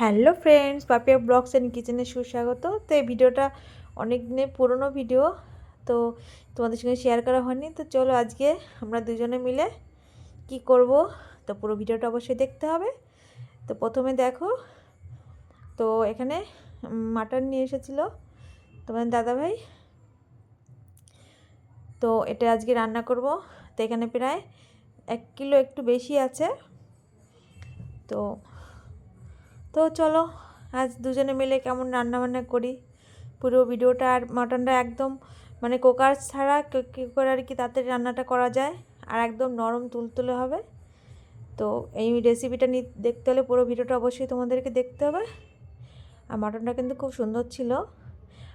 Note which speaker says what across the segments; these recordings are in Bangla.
Speaker 1: Hello friends, Papiya blogs and কিচেনে সুস্বাগত। তো এই ভিডিওটা অনেক দিনের পুরনো ভিডিও, তো তোমাদের সঙ্গে শেয়ার করা হয়নি। তো চলো আজকে আমরা দুজনে মিলে কি করব, তো পুরো ভিডিওটা অবশ্যই দেখতে হবে। তো প্রথমে দেখো, তো এখানে মাটন নিয়ে এসেছিল তোমার দাদাভাই। তো এটা আজকে রান্না করব, তো এখানে প্রায় এক কিলো একটু বেশি আছে। তো তো চলো, আজ দুজনে মিলে কেমন রান্না বান্না করি? পুরো ভিডিওটা আর মাটনটা একদম মানে কুকার ছাড়া কী করে আর কি তাতে রান্নাটা করা যায়, আর একদম নরম তুলতুলে হবে। তো এই রেসিপিটা দেখতে হলে পুরো ভিডিওটা অবশ্যই তোমাদেরকে দেখতে হবে। আর মাটনটা কিন্তু খুব সুন্দর ছিল।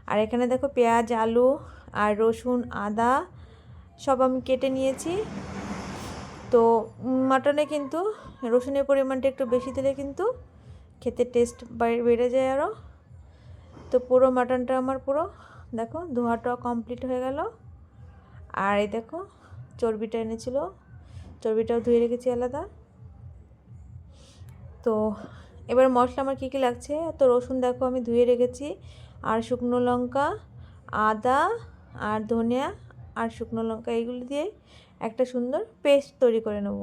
Speaker 1: আর এখানে দেখো পেঁয়াজ, আলু আর রসুন, আদা সব আমি কেটে নিয়েছি। তো মাটনে কিন্তু রসুনের পরিমাণটা একটু বেশি দিলে কিন্তু খেতে টেস্ট বেড়ে যায় আরও তো পুরো মাটনটা আমার পুরো। দেখো ধোয়াটা কমপ্লিট হয়ে গেল। আর এই দেখো, চর্বিটা এনেছিল। চর্বিটাও ধুয়ে রেখেছি আলাদা। তো এবার মশলা আমার কী কী লাগছে? তো রসুন দেখো আমি ধুয়ে রেখেছি। আর শুকনো লঙ্কা, আদা, আর ধনিয়া, আর শুকনো লঙ্কা এইগুলো দিয়ে একটা সুন্দর পেস্ট তৈরি করে নেব।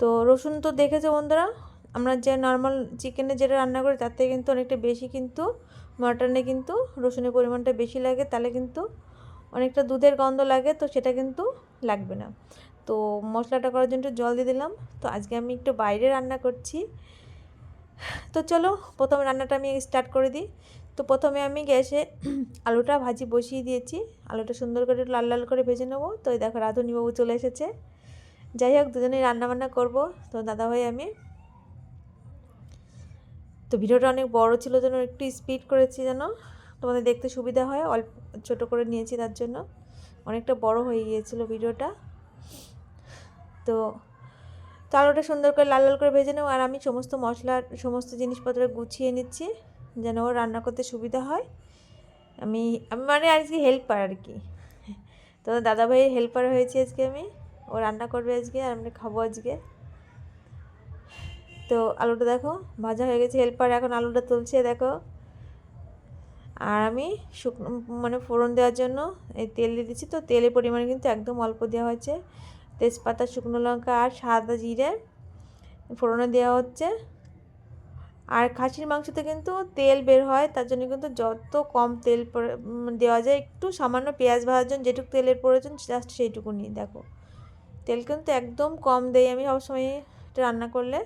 Speaker 1: তো রসুন তো দেখেছ বন্ধুরা? আমরা যে নর্মাল চিকেনে যেটা রান্না করি তার থেকে কিন্তু অনেকটা বেশি কিন্তু মাটনে কিন্তু রসুনের পরিমাণটা বেশি লাগে, তাহলে কিন্তু অনেকটা দুধের গন্ধ লাগে, তো সেটা কিন্তু লাগবে না। তো মশলাটা করার জন্য জল দিয়ে দিলাম। তো আজকে আমি একটু বাইরে রান্না করছি। তো চলো, প্রথমে রান্নাটা আমি স্টার্ট করে দিই। তো প্রথমে আমি গ্যাসে আলুটা ভাজি বসিয়ে দিয়েছি। আলুটা সুন্দর করে লাল লাল করে ভেজে নেব। তো দেখো রাধুনিবাবু চলে এসেছে। যাই হোক, দুজনেই রান্নাবান্না করব। তো দাদাভাই আমি তো ভিডিওটা অনেক বড় ছিল যেন একটু স্পিড করেছি যেন তোমাদের দেখতে সুবিধা হয়। অল্প, ছোট করে নিয়েছি তার জন্য। অনেকটা বড় হয়ে গিয়েছিল ভিডিওটা। তো চালটা সুন্দর করে লাল লাল করে ভেজে নেব। আর আমি সমস্ত মশলার সমস্ত জিনিসপত্র গুছিয়ে নিচ্ছি যেন ও রান্না করতে সুবিধা হয়। আমি আমি মানে আজকে হেল্পার আর কি। তো দাদাভাইয়ের হেল্পার হয়েছি আজকে আমি। ও রান্না করবে আজকে আর আমরা খাব আজকে। তো আলুটা দেখো, ভাজা হয়ে গেছে। হেল্পার এখন আলুটা তুলছে, দেখো। আর আমি শুকনো মানে ফোড়ন দেওয়ার জন্য এই তেল দিয়ে দিচ্ছি। তো তেলের পরিমাণ কিন্তু একদম অল্প দেওয়া হয়েছে। তেজপাতা, শুকনো লঙ্কা আর সাদা জিরে ফোড়নে দেওয়া হচ্ছে। আর খাসির মাংসতে কিন্তু তেল বের হয়, তার জন্য কিন্তু যত কম তেল দেওয়া যায়, একটু সামান্য পেঁয়াজ ভাজার জন্য যেটুকু তেলের প্রয়োজন, জাস্ট সেইটুকু সেইটুকুনি, দেখো। তেল কিন্তু একদম কম দেই আমি সবসময় রান্না করলে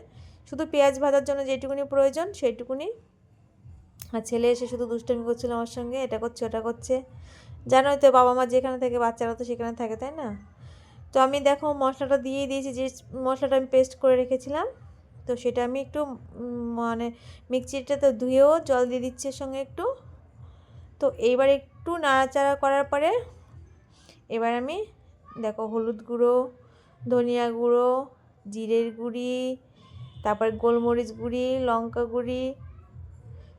Speaker 1: শুধু পেঁয়াজ ভাজার জন্য যেটুকুনি প্রয়োজন, সেইটুকুনি। আর ছেলে এসে শুধু দুষ্টমি করছিল আমার সঙ্গে, এটা করছে, ওটা করছে। জানোই তো বাবা মা যেখানে থাকে, বাচ্চারা তো সেখানে থাকে, তাই না? তো আমি দেখো মশলাটা দিয়ে দিয়েছি, যে মশলাটা আমি পেস্ট করে রেখেছিলাম। তো সেটা আমি একটু মানে মিক্সিটাতে ধুয়েও জল দিয়ে দিচ্ছি সঙ্গে একটু। তো এইবার একটু নাড়াচাড়া করার পরে, এবার আমি দেখো হলুদ গুঁড়ো, ধনিয়া গুঁড়ো, জিরের গুঁড়ি তারপর গোলমরিচ গুঁড়ি, লঙ্কা গুঁড়ি,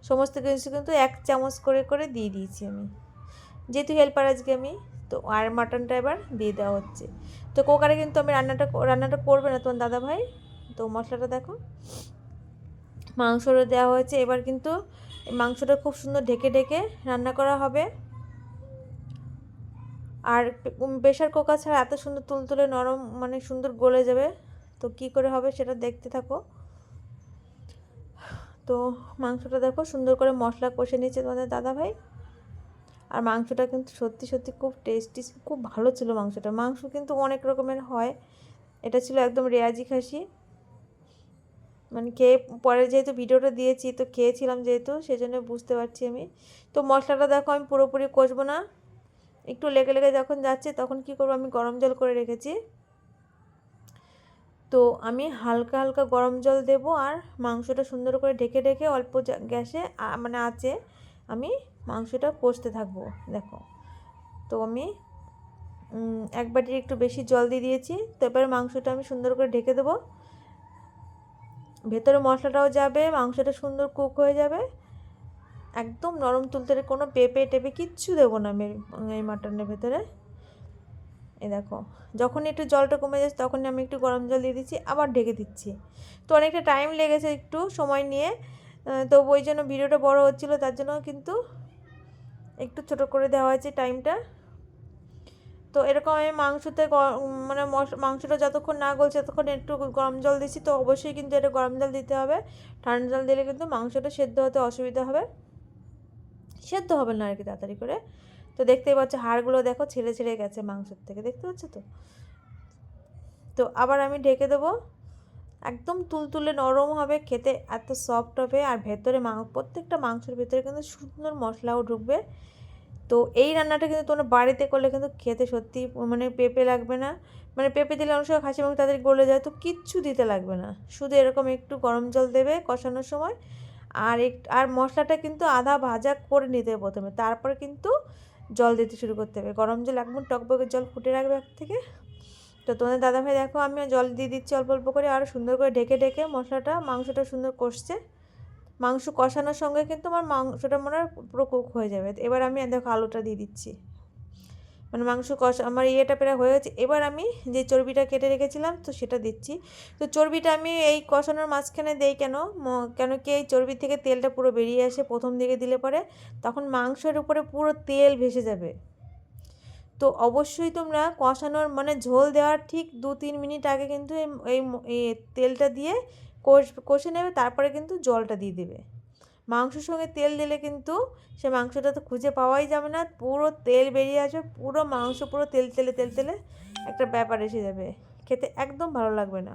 Speaker 1: সমস্ত কিছু কিন্তু এক চামচ করে করে দিয়ে দিয়েছি আমি। যেহেতু হেল্পার আজকে আমি, তো আর মাটনটা এবার দিয়ে দেওয়া হচ্ছে। তো কুকারে কিন্তু আমি রান্নাটা রান্নাটা করবে না তোমার দাদা ভাই। তো মশলাটা দেখো। মাংসটা দেওয়া হয়েছে। এবার কিন্তু মাংসটা খুব সুন্দর ঢেকে ঢেকে রান্না করা হবে। আর প্রেশার কুকার ছাড়া এত সুন্দর তুলতুলে নরম মানে সুন্দর গলে যাবে। তো কি করে হবে সেটা দেখতে থাকো। তো মাংসটা দেখো সুন্দর করে মশলা কষে নিয়েছে তোমাদের দাদা ভাই। আর মাংসটা কিন্তু সত্যি সত্যি খুব টেস্টি খুব ভালো ছিল মাংসটা। মাংস কিন্তু অনেক রকমের হয়। এটা ছিল একদম রেয়াজি খাসি। মানে খেয়ে পরে যেহেতু ভিডিওটা দিয়েছি তো খেয়েছিলাম যেহেতু সেই জন্য বুঝতে পারছি আমি। তো মশলাটা দেখো আমি পুরোপুরি কষবো না। একটু লেগে লেগে যখন যাচ্ছে তখন কি করব আমি গরম জল করে রেখেছি। তো আমি হালকা হালকা গরম জল দেব আর মাংসটা সুন্দর করে ঢেকে ঢেকে অল্প গ্যাসে মানে আছে আমি মাংসটা কষতে থাকব, দেখো। তো আমি এক বাটির একটু বেশি জল দিয়ে দিয়েছি, তো এবার মাংসটা আমি সুন্দর করে ঢেকে দেবো। ভেতরে মশলাটাও যাবে, মাংসটা সুন্দর কুক হয়ে যাবে। একদম নরম তুলতে কোনো পেঁপে টেপে কিচ্ছু দেবো না আমি, এই মাটনের ভেতরে। এ দেখো যখন একটু জলটা কমে যাচ্ছে তখনই আমি একটু গরম জল দিয়ে দিচ্ছি, আবার ঢেকে দিচ্ছি। তো অনেকটা টাইম লেগেছে একটু সময় নিয়ে তো ওই জন্য ভিডিওটা বড় হচ্ছিল, তার জন্য কিন্তু একটু ছোট করে দেওয়া হয়েছে টাইমটা তো এরকম আমি মাংসতে মানে মাংসটা যতক্ষণ না গলছে ততক্ষণ একটু গরম জল দিচ্ছি, তো অবশ্যই কিন্তু এটা গরম জল দিতে হবে। ঠান্ডা জল দিলে কিন্তু মাংসটা সেদ্ধ হতে অসুবিধা হবে। সেদ্ধ হবে না আর কি তাড়াতাড়ি করে। তো দেখতেই পাচ্ছ হাড়গুলো দেখো ছেড়ে ছেড়ে গেছে মাংসের থেকে, দেখতে পাচ্ছ তো? তো আবার আমি ঢেকে দেবো। একদম তুলতুলে নরম হবে, খেতে এত সফট হবে আর ভেতরে মাংস প্রত্যেকটা মাংসের ভেতরে কিন্তু সুন্দর মশলাও ঢুকবে। তো এই রান্নাটা কিন্তু তোমরা বাড়িতে করলে কিন্তু খেতে সত্যি মানে পেঁপে লাগবে না। মানে পেঁপে দিলে অনেক সময় খাসি মাংস তাদের গলে যায়, তো কিচ্ছু দিতে লাগবে না। শুধু এরকম একটু গরম জল দেবে কষানোর সময়। আর এক, আর মশলাটা কিন্তু আধা ভাজা করে নিতে প্রথমে, তারপর কিন্তু জল দিতে শুরু করতে হবে। গরম জল একদম টকবকে জল ফুটে রাখবে এক থেকে। তো তোমাদের দাদাভাই দেখো আমি জল দিয়ে দিচ্ছি অল্প অল্প করে। আরও সুন্দর করে ঢেকে ঢেকে মশলাটা, মাংসটা সুন্দর কষছে। মাংস কষানোর সঙ্গে কিন্তু আমার মাংসটা মনে হয় পুরো কুক হয়ে যাবে। এবার আমি দেখো আলুটা দিয়ে দিচ্ছি। মানে মাংস কষা, আমার ইয়েটা প্রায় হয়ে গেছে। এবার আমি যে চর্বিটা কেটে রেখেছিলাম, তো সেটা দিচ্ছি। তো চর্বিটা আমি এই কষানোর মাঝখানে দেই কেন? কেন কি এই চর্বি থেকে তেলটা পুরো বেরিয়ে আসে, প্রথম দিকে দিলে পরে তখন মাংসের উপরে পুরো তেল ভেসে যাবে। তো অবশ্যই তোমরা কষানোর মানে ঝোল দেওয়ার ঠিক দু তিন মিনিট আগে কিন্তু এই তেলটা দিয়ে কষ, কষে নেবে, তারপরে কিন্তু জলটা দিয়ে দেবে। মাংসের সঙ্গে তেল দিলে কিন্তু সে মাংসটা তো খুঁজে পাওয়াই যাবে না। পুরো তেল বেরিয়ে আসবে, পুরো মাংস, পুরো তেল, তেলে তেল, তেলে একটা ব্যাপার এসে যাবে। খেতে একদম ভালো লাগবে না।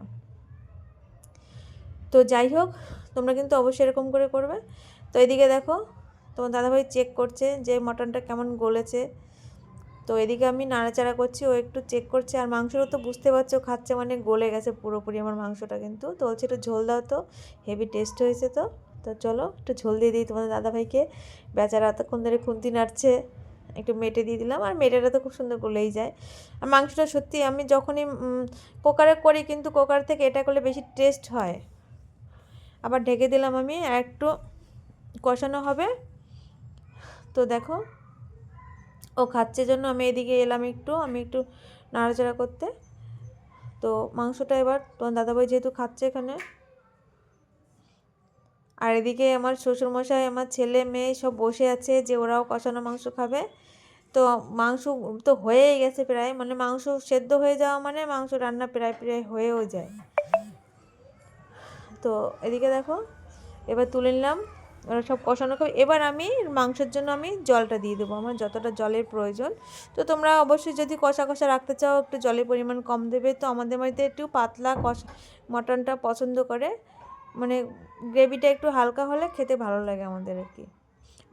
Speaker 1: তো যাই হোক, তোমরা কিন্তু অবশ্যই এরকম করে করবে। তো এদিকে দেখো, তোমার দাদাভাই চেক করছে যে মটনটা কেমন গলেছে। তো এদিকে আমি নাড়াচাড়া করছি, ও একটু চেক করছে, আর মাংসটা তো বুঝতে পারছ খাচ্ছে মানে গলে গেছে পুরোপুরি আমার মাংসটা কিন্তু। তো বলছে একটু ঝোল দাও তো হেভি টেস্ট হয়েছে তো। তো চলো একটু ঝোল দিয়ে দিই তোমাদের দাদাভাইকে। বেচারা এতক্ষণ ধরে খুন্তি নাড়ছে, একটু মেটে দিয়ে দিলাম। আর মেটেটা তো খুব সুন্দর গলেই যায়। আর মাংসটা সত্যি আমি যখনই কুকারে করি কিন্তু কুকার থেকে এটা করলে বেশি টেস্ট হয়। আবার ঢেকে দিলাম আমি, আর একটু কষানো হবে। তো দেখো, ও খাচ্ছে জন্য আমি এদিকে এলাম একটু, আমি একটু নাড়াচাড়া করতে। তো মাংসটা এবার, তোমার দাদাভাই যেহেতু খাচ্ছে এখানে আর এদিকে আমার শ্বশুরমশাই, আমার ছেলে মেয়ে সব বসে আছে যে ওরাও কষানো মাংস খাবে। তো মাংস তো হয়েই গেছে প্রায় মানে মাংস সেদ্ধ হয়ে যাওয়া মানে মাংস রান্না প্রায় প্রায় হয়েও যায়। তো এদিকে দেখো, এবার তুলে নিলাম, ওরা সব কষানো খাবে। এবার আমি মাংসের জন্য আমি জলটা দিয়ে দেবো, আমার যতটা জলের প্রয়োজন। তো তোমরা অবশ্যই যদি কষা কষা রাখতে চাও, একটু জলের পরিমাণ কম দেবে। তো আমাদের বাড়িতে একটু পাতলা কষা, মটনটা পছন্দ করে। মানে গ্রেভিটা একটু হালকা হলে খেতে ভালো লাগে আমাদের আর কি।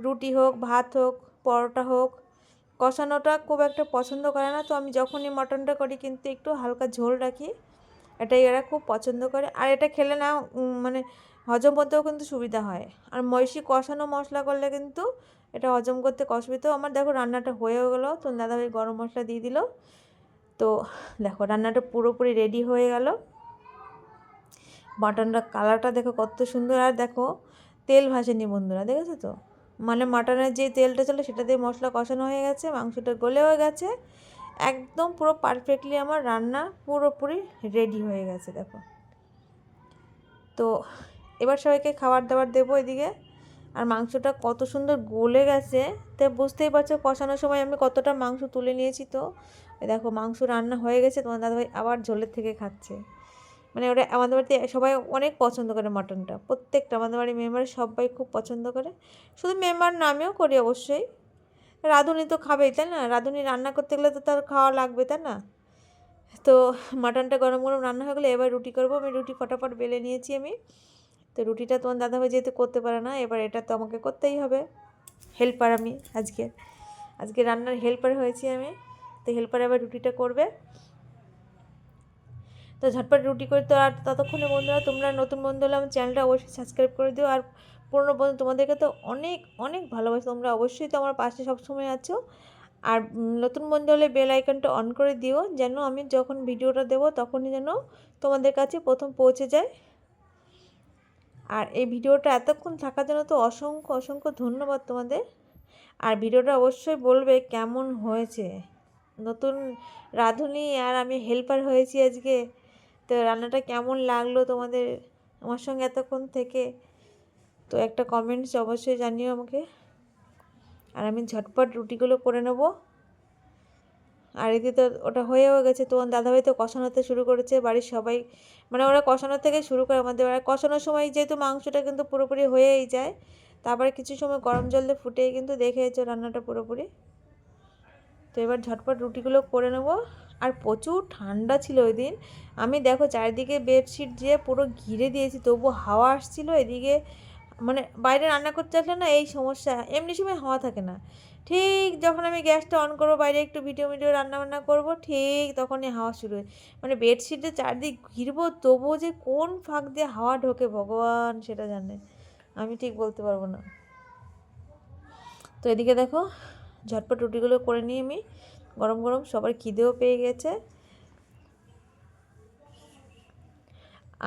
Speaker 1: রুটি হোক, ভাত হোক, পরোটা হোক, কষানোটা খুব একটা পছন্দ করে না। তো আমি যখনই মটনটা করি কিন্তু একটু হালকা ঝোল রাখি, এটাই এরা খুব পছন্দ করে। আর এটা খেলে না মানে হজম করতেও কিন্তু সুবিধা হয়। আর মহিষি কষানো মশলা করলে কিন্তু এটা হজম করতে অসুবিধা। আমার দেখো রান্নাটা হয়েও গেলো, তো দাদাভাই গরম মশলা দিয়ে দিল। তো দেখো রান্নাটা পুরোপুরি রেডি হয়ে গেল। মাটনটা কালারটা দেখো কত সুন্দর, আর দেখো তেল ভাসেনি বন্ধুরা, দেখেছ তো? মানে মাটনের যে তেলটা ছিল সেটা দিয়ে মশলা কষানো হয়ে গেছে, মাংসটা গলেও গেছে, একদম পুরো পারফেক্টলি আমার রান্না পুরোপুরি রেডি হয়ে গেছে, দেখো। তো এবার সবাইকে খাবার দাবার দেবো এদিকে, আর মাংসটা কত সুন্দর গলে গেছে তাই বুঝতেই পারছ কষানোর সময় আমি কতটা মাংস তুলে নিয়েছি তো। দেখো মাংস রান্না হয়ে গেছে, তোমার দাদাভাই আবার ঝোলের থেকে খাচ্ছে। মানে ওটা আমাদের বাড়িতে সবাই অনেক পছন্দ করে মাটনটা। প্রত্যেকটা আমাদের বাড়ির মেম্বার সবাই খুব পছন্দ করে। শুধু মেম্বার নামেও করি অবশ্যই। রাঁধুনি তো খাবেই, তাই না? রাঁধুনি রান্না করতে গেলে তো তার খাওয়া লাগবে, তাই না? তো মাটনটা গরম গরম রান্না হয়ে গেলে এবার রুটি করব। আমি রুটি ফটাফট বেলে নিয়েছি আমি। তো রুটিটা তোমার দাদাভাই যেহেতু করতে পারে না, এবার এটা তো আমাকে করতেই হবে। হেল্পার আমি আজকে। আজকে রান্নার হেল্পার হয়েছি আমি। তো হেল্পার এবার রুটিটা করবে। তো ঝটপট রুটি করে তো আর ততক্ষণে বন্ধুরা, তোমরা নতুন বন্ধু হলে আমার চ্যানেলটা অবশ্যই সাবস্ক্রাইব করে দিও। আর পুরনো বন্ধু, তোমাদেরকে তো অনেক অনেক ভালোবাসি। তোমরা অবশ্যই তো আমার পাশে সবসময় আছো। আর নতুন বন্ধু হলে বেল আইকনটা অন করে দিও। যেন আমি যখন ভিডিওটা দেবো, তখনই যেন তোমাদের কাছে প্রথম পৌঁছে যায়। আর এই ভিডিওটা এতক্ষণ থাকার জন্য তো অসংখ্য অসংখ্য ধন্যবাদ তোমাদের। আর ভিডিওটা অবশ্যই বলবে কেমন হয়েছে। নতুন রাঁধুনি আর আমি হেল্পার হয়েছি আজকে। তো রান্নাটা কেমন লাগল তোমাদের আমার সঙ্গে এতক্ষণ থেকে? তো একটা কমেন্টস অবশ্যই জানিও আমাকে। আর আমি ঝটপট রুটিগুলো করে নেব। আর এদিকে তো ওটা হয়েও গেছে। তো দাদাভাই তো কষানোতে শুরু করেছে, বাড়ির সবাই মানে ওরা কষানোর থেকে শুরু করে আমাদের ওরা কষানোর সময় যেহেতু মাংসটা কিন্তু পুরোপুরি হয়েই যায় তারপরে কিছু সময় গরম জল দিয়ে ফুটিয়ে কিন্তু দেখেছ রান্নাটা পুরোপুরি। তো এবার ঝটপট রুটিগুলো করে নেব। আর প্রচুর ঠান্ডা ছিল ওই দিন। আমি দেখো চারিদিকে বেডশিট দিয়ে পুরো ঘিরে দিয়েছি তবু হাওয়া আসছিল এদিকে। মানে বাইরে রান্না করতে আসলে না এই সমস্যা, এমনি সময় হাওয়া থাকে না। ঠিক যখন আমি গ্যাসটা অন করব, বাইরে একটু ভিডিও ভিডিও রান্না বান্না করব, ঠিক তখনই হাওয়া শুরু হয়। মানে বেডশিটে চারদিক ঘিরবো, তবুও যে কোন ফাঁক দিয়ে হাওয়া ঢোকে ভগবান সেটা জানে। আমি ঠিক বলতে পারব না। তো এদিকে দেখো ঝটপট রুটিগুলো করে নিয়ে আমি। গরম গরম সবার খিদেও পেয়ে গেছে।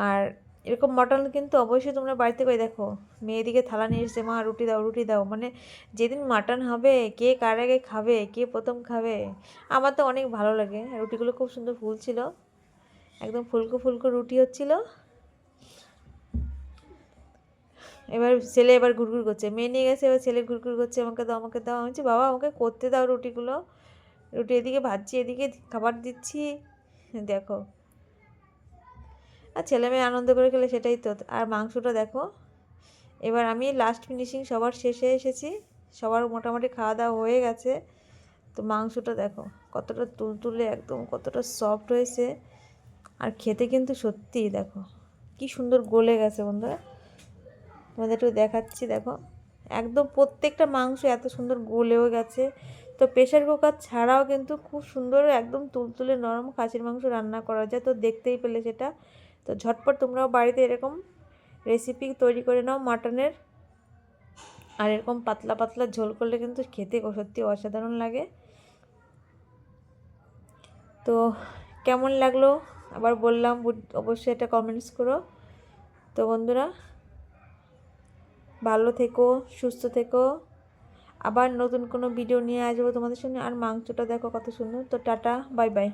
Speaker 1: আর এরকম মটন কিন্তু অবশ্যই তোমরা বাড়িতে করে দেখো। মেয়েদিকে থালা নিয়ে এসছে, মা, রুটি দাও রুটি দাও। মানে যেদিন মাটন হবে, কে কার আগে খাবে, কে প্রথম খাবে, আমার তো অনেক ভালো লাগে। রুটিগুলো খুব সুন্দর ফুল ছিল একদম ফুলকো ফুলকো রুটি হচ্ছিল। এবার ছেলে এবার ঘুরঘুর করছে। মেয়ে নিয়ে গেছে, এবার ছেলে ঘুরঘুর করছে, আমাকে দাও আমাকে দাও। আমি বাবা, আমাকে করতে দাও রুটিগুলো। রুটি এদিকে ভাজছি, এদিকে খাবার দিচ্ছি। দেখো। আর ছেলে মেয়ে আনন্দ করে খেলে সেটাই তো। আর মাংসটা দেখো। এবার আমি লাস্ট ফিনিশিং সবার শেষে এসেছি। সবার মোটামুটি খাওয়া দাওয়া হয়ে গেছে। তো মাংসটা দেখো, কতটা তুলতুলে একদম, কতটা সফট হয়েছে। আর খেতে কিন্তু সত্যিই দেখো, কি সুন্দর গলে গেছে বন্ধুরা। তোমাদের একটু দেখাচ্ছি, দেখো। একদম প্রত্যেকটা মাংস এত সুন্দর গলেও গেছে। তো প্রেশার কুকার ছাড়াও কিন্তু খুব সুন্দর একদম তুলতুলে নরম খাসির মাংস রান্না করা যায়, তো দেখতেই পেলে সেটা। তো ঝটপট তোমরাও বাড়িতে এরকম রেসিপি তৈরি করে নাও মাটনের। আর এরকম পাতলা পাতলা ঝোল করলে কিন্তু খেতে সত্যি অসাধারণ লাগে। তো কেমন লাগল? আবার বললাম, অবশ্যই এটা কমেন্টস করো। তো বন্ধুরা ভালো থেকো, সুস্থ থেকো। আবার নতুন কোনো ভিডিও নিয়ে আসব তোমাদের সঙ্গে আর মাংসটা দেখো কত সুন্দর। তো টাটা, বাই বাই।